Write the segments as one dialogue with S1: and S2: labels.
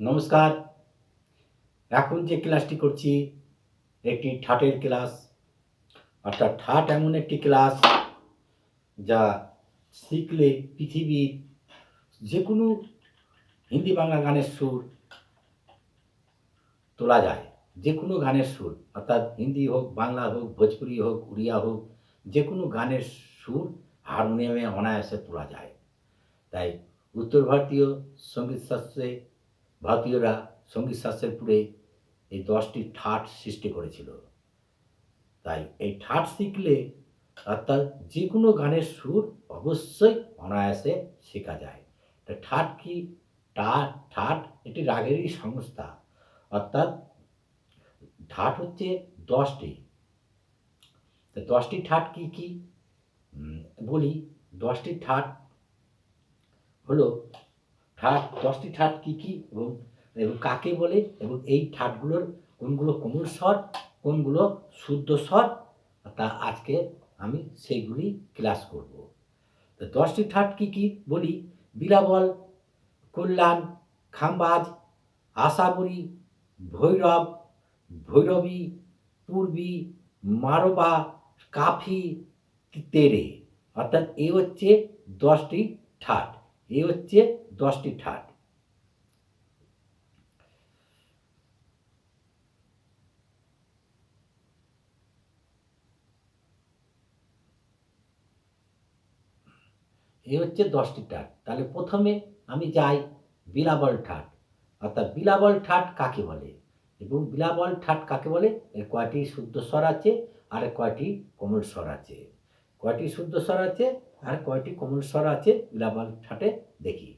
S1: নমস্কার। এখন যে ক্লাসটি করছি, একটি ঠাটের ক্লাস। অর্থাৎ ঠাট এমন একটি ক্লাস যা শিখলে পৃথিবীর যে কোনো হিন্দি বাংলা গানের সুর তোলা যায়। যে কোনো গানের সুর, অর্থাৎ হিন্দি হোক, বাংলা হোক, ভোজপুরি হোক, উড়িয়া হোক যে কোনো গানের সুর হারমোনিয়ামে অনায়াসে তোলা যায়। তাই উত্তর ভারতীয় সংগীত শাস্ত্রে ভারতীয়রা সংগীত শাস্ত্রের এই দশটি ঠাট সৃষ্টি করেছিল। তাই এই ঠাট শিখলে অর্থাৎ যে কোনো গানের সুর অবশ্যই অনায়াসে শেখা যায়। তা ঠাট কি? ঠাট ঠাট এটি রাগেরই সংস্থা। অর্থাৎ ঠাট হচ্ছে দশটি। তা দশটি ঠাট কি কি? বলি, দশটি ঠাট হলো ঠাট, দশটি ঠাট কী কী এবং এবং কাকে বলে? এবং এই ঠাটগুলোর কোনগুলো কোমল স্বর, কোনগুলো শুদ্ধ স্বর? তা আজকে আমি সেইগুলি ক্লাস করব। তো দশটি ঠাট কী কী বলি? বিলাবল কল্যাণ, খাম্বাজ, আশাবরী, ভৈরব, ভৈরবী, পূর্বী, মারবা, কাফি, তেরে। অর্থাৎ এ হচ্ছে দশটি ঠাট। এ হচ্ছে দশটি ঠাট। এ হচ্ছে দশটি ঠাট। তাহলে প্রথমে আমি যাই বিলাবল ঠাট। অর্থাৎ বিলাবল ঠাট কাকে বলে? এবং বিলাবল ঠাট কাকে বলে? এর কয়টি শুদ্ধ স্বর আছে আর কয়টি কোমল স্বর আছে? কয়টি শুদ্ধ স্বর আছে আর কয়টি কোমল স্বর আছে? বিলাবল ঠাটে দেখি।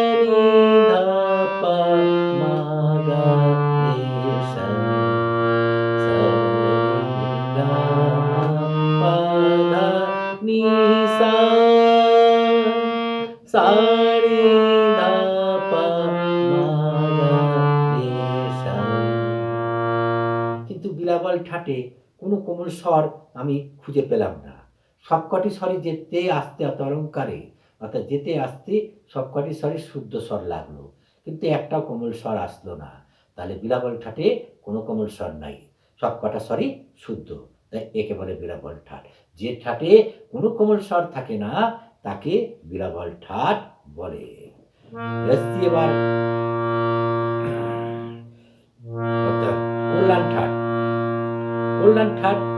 S1: স্বর আমি খুঁজে পেলাম না। সবকটি স্বরে যেতে আসতে অত অলঙ্কারে অর্থাৎ যেতে আসতে সবকটি স্বরে শুদ্ধ স্বর লাগল। কিন্তু একটাও কোমল স্বর আসলো না। তাহলে বিলাবল ঠাটে কোনো কোমল স্বর নাই। সবকটা স্বরই শুদ্ধ। তাই একে বলে বিলাবল ঠাট। যে ঠাটে কোনো কোমল স্বর থাকে না, তাকে বিলাবল ঠাট বলে। এবার। কল্যাণ ঠাট। কল্যাণ ঠাট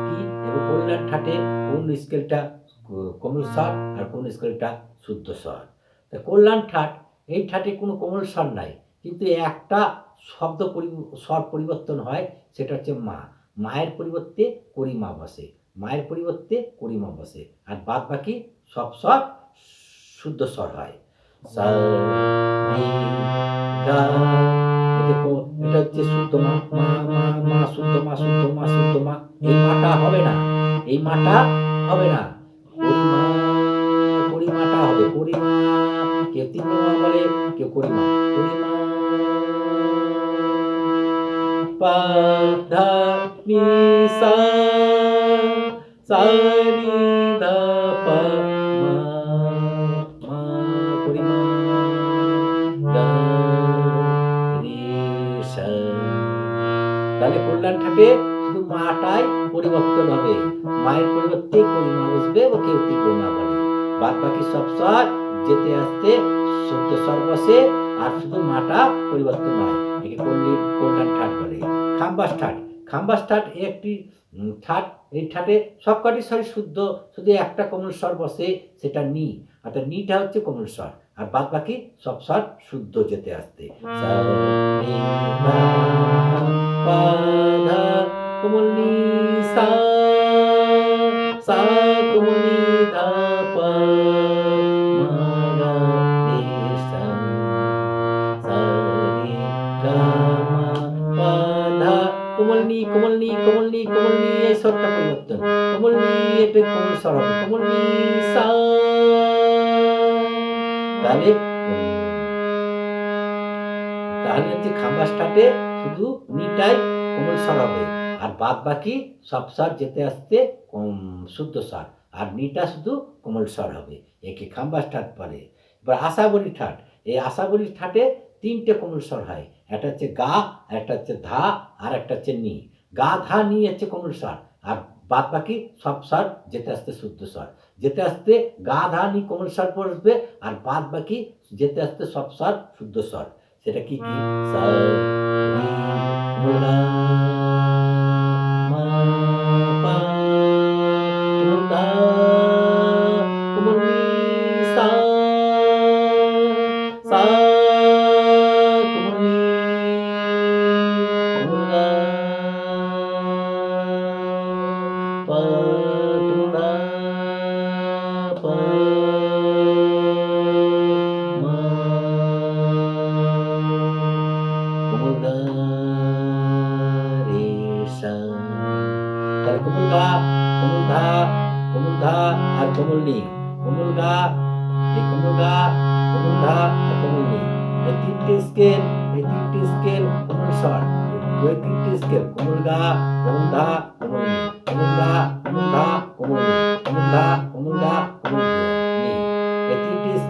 S1: কল্যাণ ঠাটে কোন স্কেলটা কোমল স্বর আর কোন স্কেলটা শুদ্ধ স্বর তা কল্যাণ ঠাট এই ঠাটে কোনো কোমল স্বর নাই, কিন্তু একটা শব্দ পরি স্বর পরিবর্তন হয়, সেটা হচ্ছে মা। মায়ের পরিবর্তে করিমা বসে, মায়ের পরিবর্তে করিমা বসে, আর বাদ বাকি সব স্বর শুদ্ধ স্বর হয়। সা এটা হচ্ছে শুদ্ধ মা মা মা মা, শুদ্ধ মা শুদ্ধ মা শুদ্ধ মা। এই মাটা হবে না, এই মাটা হবে না। করিমা করিমাটা হবে। করিমা কেউ তিন মা বলে, কেউ করিমা। করিমা পা ধা নি সা সা নি কল্যাণ ঠাটে শুধু মাটাই পরিবর্তন হবে। মায়ের পরিবর্তে করিমা বসবে ও কেউ তিকোমা বলে বাদ বাকি সব স্বর যেতে আসতে শুদ্ধ স্বর বসে আর শুধু মাটা পরিবর্তন হয় একে কল্লি কল্যাণ ঠাট বলে। খাম্বাস ঠাট খাম্বাস ঠাট একটি ঠাট এই ঠাটে সব কটি শুদ্ধ। শুধু একটা কোমল স্বর বসে, সেটা নি। অর্থাৎ নিটা হচ্ছে কোমল স্বর। আর বাদ বাকি সব স্বর শুদ্ধ যেতে আসতে। কোমল নি, সা, সা, কোমল নি, ধা, পা, কোমল নি কোমল নি কোমল নি কোমল নি এই স্বরটা পরিবর্তন। কোমল নি এটা কোমল স্বর হবে নি সা তাহলে তাহলে হচ্ছে খাম্বা স্টার্টে শুধু নিটাই কোমল স্বর হবে, আর বাদ বাকি সব স্বর যেতে আসতে কম- শুদ্ধ স্বর আর নিটা শুধু কোমল স্বর হবে, একে খাম্বা স্টার্ট বলে। এবার আশাবরী ঠাট এই আশাবরী ঠাটে তিনটে কোমল স্বর হয়, একটা হচ্ছে গা, একটা হচ্ছে ধা, আর একটা হচ্ছে নি। গা, ধা, নি হচ্ছে কোমল স্বর আর বাদ বাকি সব স্বর যেতে আসতে শুদ্ধ স্বর যেতে আসতে গা ধা নি কোমল স্বর পড়বে আর বাদ বাকি যেতে আসতে সব সার শুদ্ধ স্বর সেটা কি কি? সা,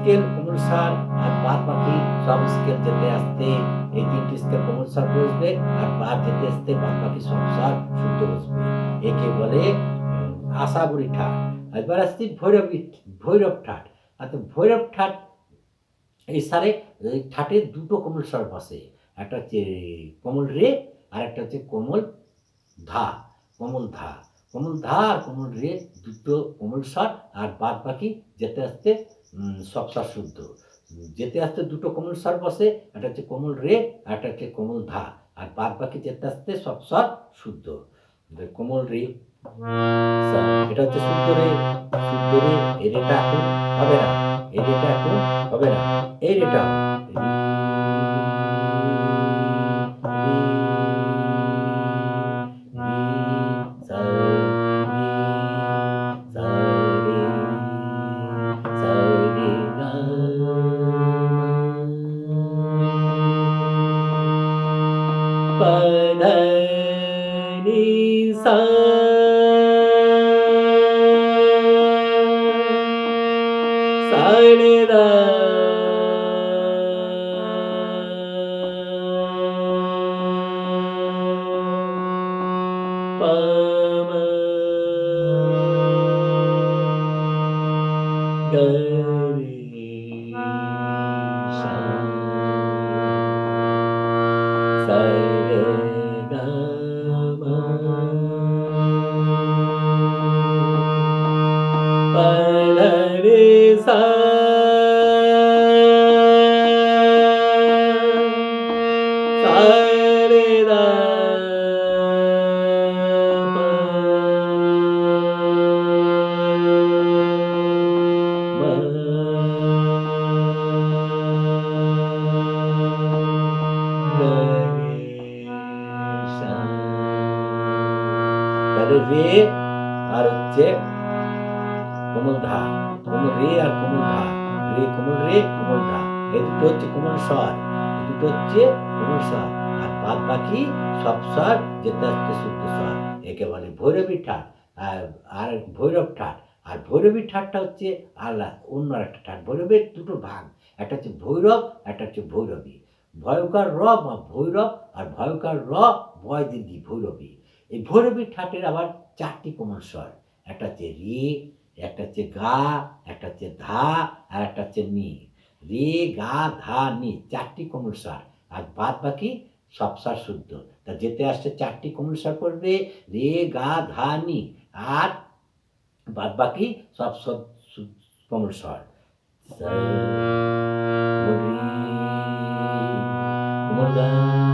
S1: স্কেল স্বর আর বাদ বাকি সব স্কেল যেতে আসতে এই তিনটে স্কেল স্বর বসবে আর বাদ যেতে আসতে বাদ বাকি সব স্বর শুদ্ধ বসবে। একে বলে উম, আশাবরী ঠাট। এবার আসছি ভৈরবী ভৈরব ঠাট। অর্থাৎ ভৈরব ঠাট এই সারে ঠাটে দুটো কোমল স্বর বসে। একটা হচ্ছে কোমল রে আর একটা হচ্ছে কোমল ধা কোমল ধা। কোমল ধা আর কোমল রে দুটো কোমল স্বর আর বাদ বাকি যেতে আসতে উম, সব শুদ্ধ। যেতে আসতে দুটো কোমল স্বর বসে একটা হচ্ছে কোমল রে একটা হচ্ছে কোমল ধা। আর বাদ বাকি যেতে আসতে সব স্বর শুদ্ধ। কোমল রে এটা হচ্ছে শুদ্ধ রে শুদ্ধ রে এ রেটা এখন হবে না এই রেটা এখন হবে না এই রেটা ma ga তাহলে রে আর হচ্ছে কোমল ধা কোমল রে আর কোমল ধা রে কোমল রে, কোমল ধা এই দুটো হচ্ছে কোমল স্বর দুটো হচ্ছে কোমল স্বর। আর বাদ বাকি সব স্বর যেতে আসতে শুদ্ধ স্বর একে বলে ভৈরবী ঠাট, আর ভৈরব ঠাট। আর ভৈরবী ঠাটটা হচ্ছে আলাদা, অন্য একটা ঠাট। ভৈরবের দুটো ভাগ, একটা হচ্ছে ভৈরব, একটা হচ্ছে ভৈরবী। ভয়ঙ্কর র ভৈরব, আর ভয়ঙ্কর র, ভয় দীর্ঘি ভৈরবী। এই ভৈরবী ঠাটের আবার চারটি কোমল স্বর একটা হচ্ছে রে একটা হচ্ছে গা একটা হচ্ছে ধা আর একটা হচ্ছে নি রে গা ধা নি চারটি কোমল স্বর আর বাদ বাকি সব স্বর শুদ্ধ তা যেতে আসছে চারটি কোমল স্বর পড়বে রে গা ধা নি আর বাদ বাকি সব কোমল স্বর কোমল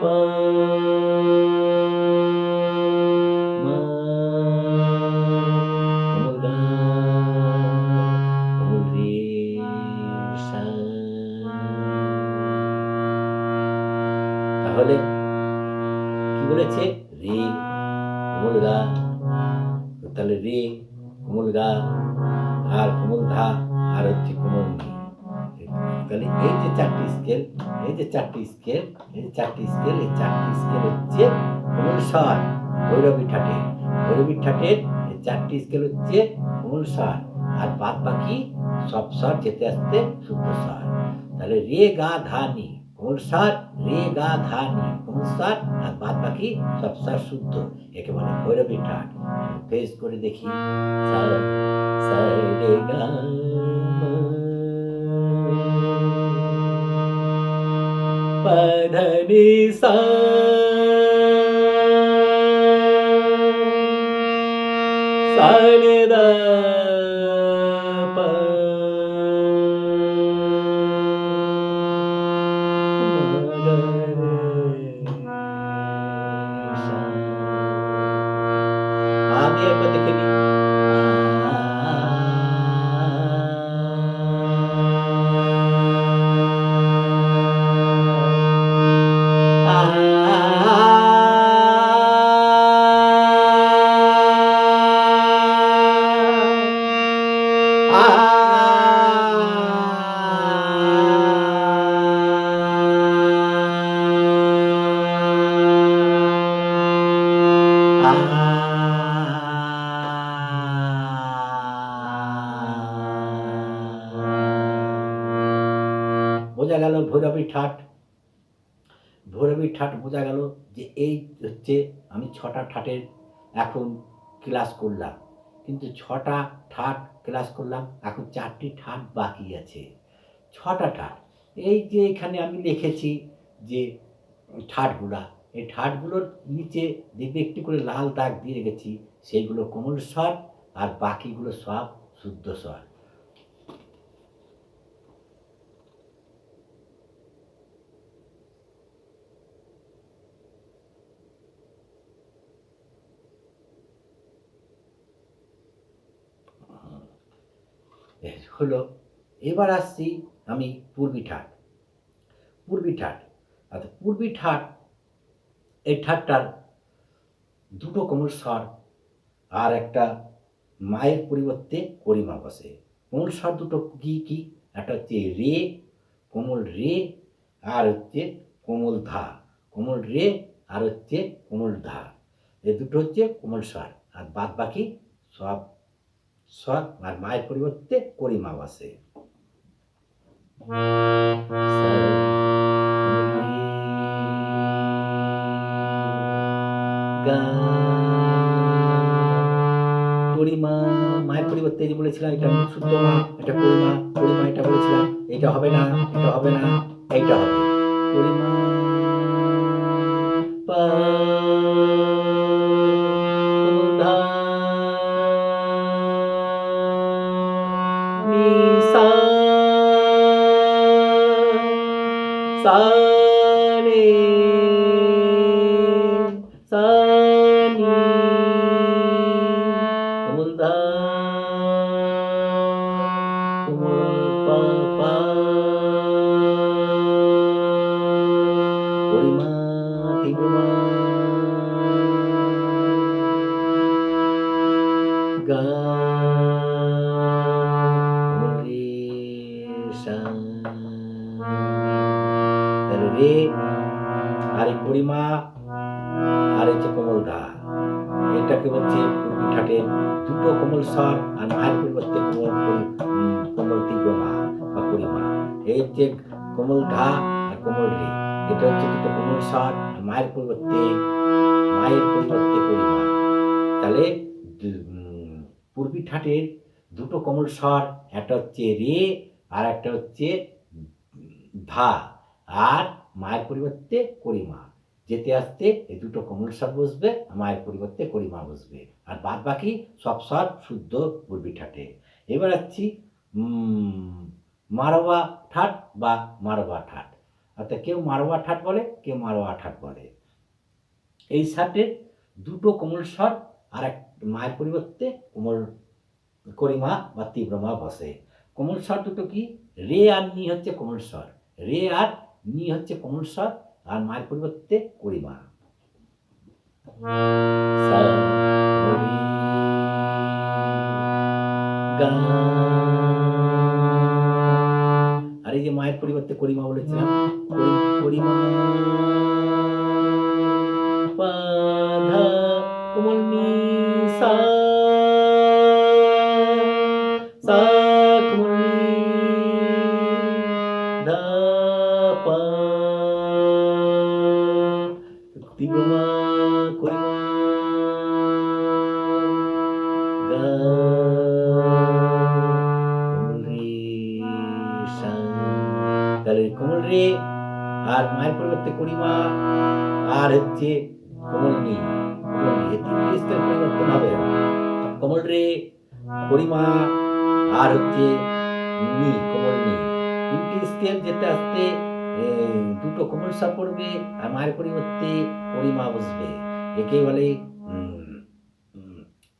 S1: pa চারটি স্কেল এই চারটি স্কেল হচ্ছে স্বর ভৈরবী ঠাটের ভৈরবী ঠাটের চারটি স্কেল হচ্ছে স্বর আর বাদ বাকি সব স্বর যেতে আসতে শুদ্ধ স্বর তাহলে রে গা ধা নি কোমল স্বর রে গা ধা নি কোমল স্বর আর বাদ বাকি সব স্বর শুদ্ধ। একে বলে ভৈরবী ঠাট ফেস করে দেখি। সা সা রে গা পধনি সা ছটা ঠাটের এখন ক্লাস করলাম। কিন্তু ছটা ঠাট ক্লাস করলাম, এখন চারটি ঠাট বাকি আছে। ছটা ঠাট, এই যে এখানে আমি লিখেছি যে ঠাটগুলা, এই ঠাটগুলোর নিচে দেখবে একটি করে লাল দাগ দিয়ে রেখেছি সেইগুলো কোমল স্বর আর বাকিগুলো সব শুদ্ধ স্বর এ হলো, এবার আসছি আমি পূর্বী ঠাট। পূর্বী ঠাট অর্থাৎ পূর্বী ঠাট, এই ঠাটটার দুটো কোমল স্বর আর একটা মায়ের পরিবর্তে পরিমা বসে। কোমল স্বর দুটো কি কি? একটা হচ্ছে রে, কোমল রে, আর হচ্ছে কোমল ধা। কোমল রে আর হচ্ছে কোমল ধা। এই দুটো হচ্ছে কোমল স্বর। আর বাদ বাকি সব স্বর আর মায়ের পরিবর্তে করিমা বসে পরিমা মায়ের পরিবর্তে যে বলেছিলাম, এটা শুদ্ধ মা, এটা পরিমা পরিমা এটা বলেছিলাম, এটা হবে না, এটা হবে না, এইটা হবে। পরিমা তাহলে রে আর এই পরিমা, আর হচ্ছে কোমল ধা এটাকে পূর্বী ঠাটের দুটো কোমল স্বর আর মায়ের পরিবর্তে কোমল কোমল তীব্র বা পরিমা। এই হচ্ছে কোমল ধা আর কোমল রে, এটা হচ্ছে দুটো কোমল স্বর আর মায়ের পরিবর্তে মায়ের পরিবর্তে পরিমা। তাহলে পূর্বী ঠাটের দুটো কোমল স্বর, একটা হচ্ছে রে আর একটা হচ্ছে ধা। আর মায়ের পরিবর্তে করিমা। যেতে আসতে এই দুটো কোমল স্বর বসবে আর মায়ের পরিবর্তে করিমা বসবে। আর বাদ বাকি সব স্বর শুদ্ধ পূর্বী ঠাটে। এবার আসছি মারোয়া ঠাট বা মারোয়া ঠাট। অর্থাৎ কেউ মারোয়া ঠাট বলে, কেউ মারোয়া ঠাট বলে। এই ষাটের দুটো কোমল স্বর আর এক মায়ের পরিবর্তে কোমল, করিমা বা তীব্রমা বসে। কোমল স্বর দুটো কি? রে আর নি হচ্ছে কোমল স্বর। রে আর নি হচ্ছে কোমল স্বর আর মায়ের পরিবর্তে করিমা। আর এই যে মায়ের পরিবর্তে করিমা বলেছিলাম করিমা।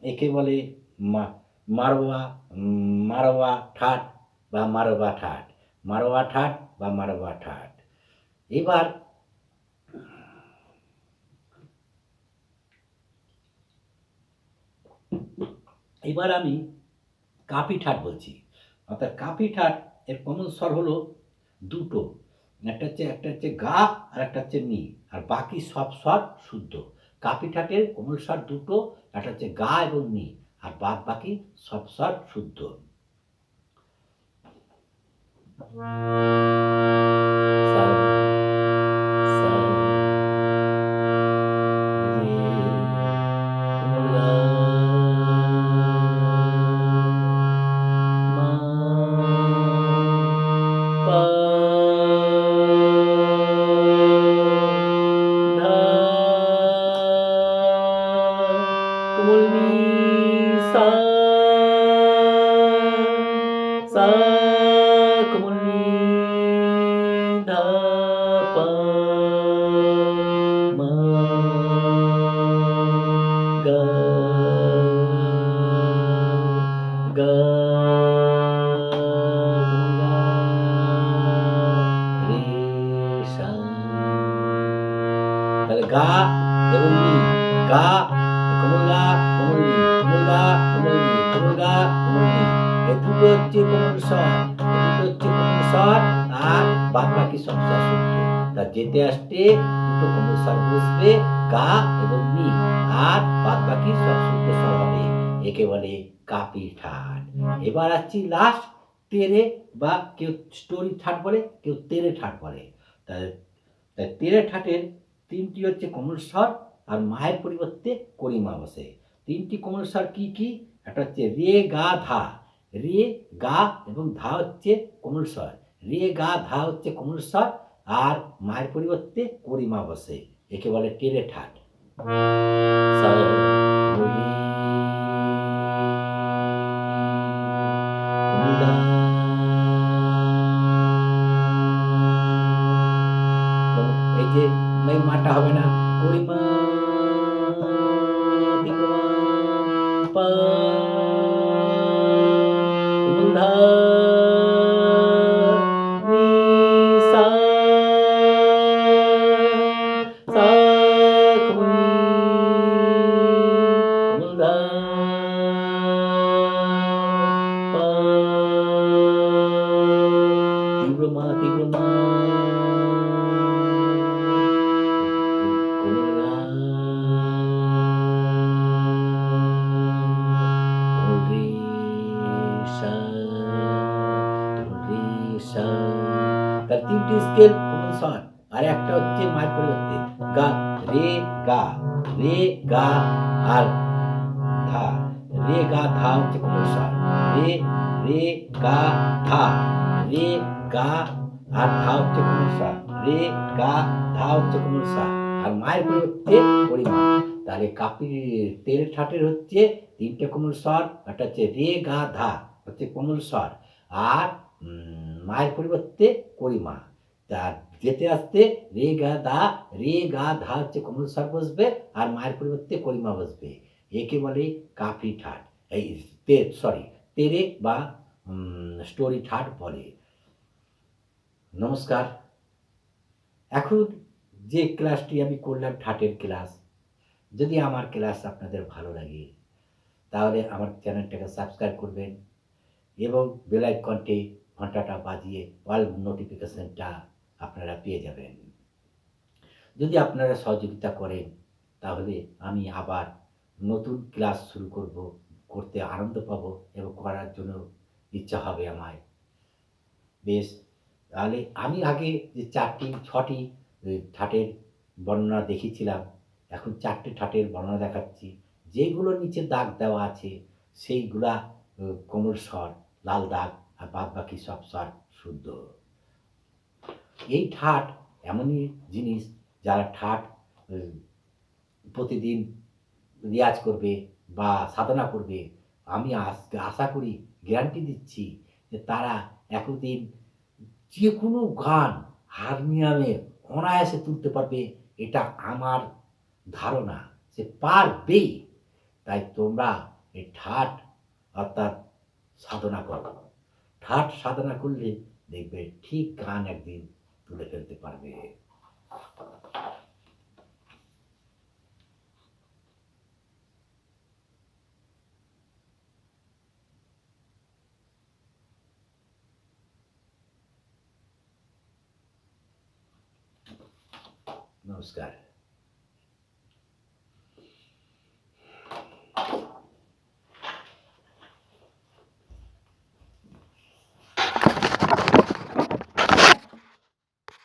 S1: একে বলে মা- মারোয়া মারোয়া ঠাট বা মারোয়া ঠাট মারোয়া ঠাট বা মারোয়া ঠাট। এবার এবার আমি কাপি ঠাট বলছি। অর্থাৎ কাপি ঠাট এর কমন স্বর হলো দুটো। একটা হচ্ছে একটা হচ্ছে গা আর একটা হচ্ছে নি। আর বাকি সব স্বর শুদ্ধ। কাপি ঠাটের কোমল স্বর দুটো একটা হচ্ছে গা এবং নি আর বাদ বাকি সব সব শুদ্ধ। সা, তাহলে গা এবং নি গা কোমল গা কোমল নি কোমল গা কোমল নি কোমল গা কোমল নি এই দুটো হচ্ছে কোমল স্বর দুটো হচ্ছে কোমল স্বর আর বাদ বাকি সব স্বর শুদ্ধ তা যেতে আসতে দুটো কোমল স্বর বসবে গা এবং নি আর বাদ বাকি সব শুদ্ধ স্বর হবে একে বলে কাপি ঠাট এবার আসছি লাস্ট তেরে বা কেউ স্টোরি ঠাট বলে কেউ তেরে ঠাট বলে তাই তেরে ঠাটের তিনটি হচ্ছে কোমল স্বর আর মায়ের পরিবর্তে করিমা বসে তিনটি কোমল স্বর কি কি? একটা হচ্ছে রে, গা, ধা। রে, গা এবং ধা হচ্ছে কোমল স্বর রে, গা, ধা হচ্ছে কোমল স্বর আর মায়ের পরিবর্তে করিমা বসে একে বলে টেরে ঠাট। এই যে এই মাটা হবে না হচ্ছে মায়ের পরিবর্তে গা, রে গা রে, গা আর ধা, রে, গা, ধা হচ্ছে স্বর। রে রে, গা, ধা, রে, গা, আর ধা হচ্ছে স্বর। রে, গা, ধা হচ্ছে আর মায়ের পরিবর্তে পরিমা তাহলে কাপি তেল ঠাটের হচ্ছে তিনটে কোমল স্বর, একটা হচ্ছে রে, গা, ধা, হচ্ছে কোমল স্বর। আর মায়ের পরিবর্তে করিমা তার যেতে আসতে রে গা দা রে গা ধা হচ্ছে কোমল স্বর বসবে আর মায়ের পরিবর্তে করিমা বসবে। একে বলে কাফি ঠাট। এই তে সরি তেরে বা স্টোরি ঠাট বলে। নমস্কার। এখন যে ক্লাসটি আমি করলাম ঠাটের ক্লাস, যদি আমার ক্লাস আপনাদের ভালো লাগে, তাহলে আমার চ্যানেলটাকে সাবস্ক্রাইব করবেন এবং বেল আইকনটি ঘন্টাটা বাজিয়ে অল নোটিফিকেশনটা আপনারা পেয়ে যাবেন। যদি আপনারা সহযোগিতা করেন, তাহলে আমি আবার নতুন ক্লাস শুরু করব, করতে আনন্দ পাবো এবং করার জন্য ইচ্ছা হবে আমায়। বেশ, তাহলে আমি আগে যে চারটি, ছটি ঠাটের বর্ণনা দেখিয়েছিলাম, এখন চারটে ঠাটের বর্ণনা দেখাচ্ছি। যেগুলোর নিচে দাগ দেওয়া আছে, সেইগুলা কোমল স্বর, লাল দাগ আর বাদ বাকি সব স্বর শুদ্ধ। এই ঠাট এমনই জিনিস যারা ঠাট প্রতিদিন রিয়াজ করবে বা সাধনা করবে। আমি আশা করি, গ্যারান্টি দিচ্ছি যে তারা একদিন যে কোনো গান হারমোনিয়ামে অনায়াসে তুলতে পারবে, এটা আমার ধারণা সে পারবেই। তাই তোমরা এই ঠাট অর্থাৎ সাধনা করো। ঠাট সাধনা করলে দেখবে ঠিক গান একদিন meterte par de... Namaskar.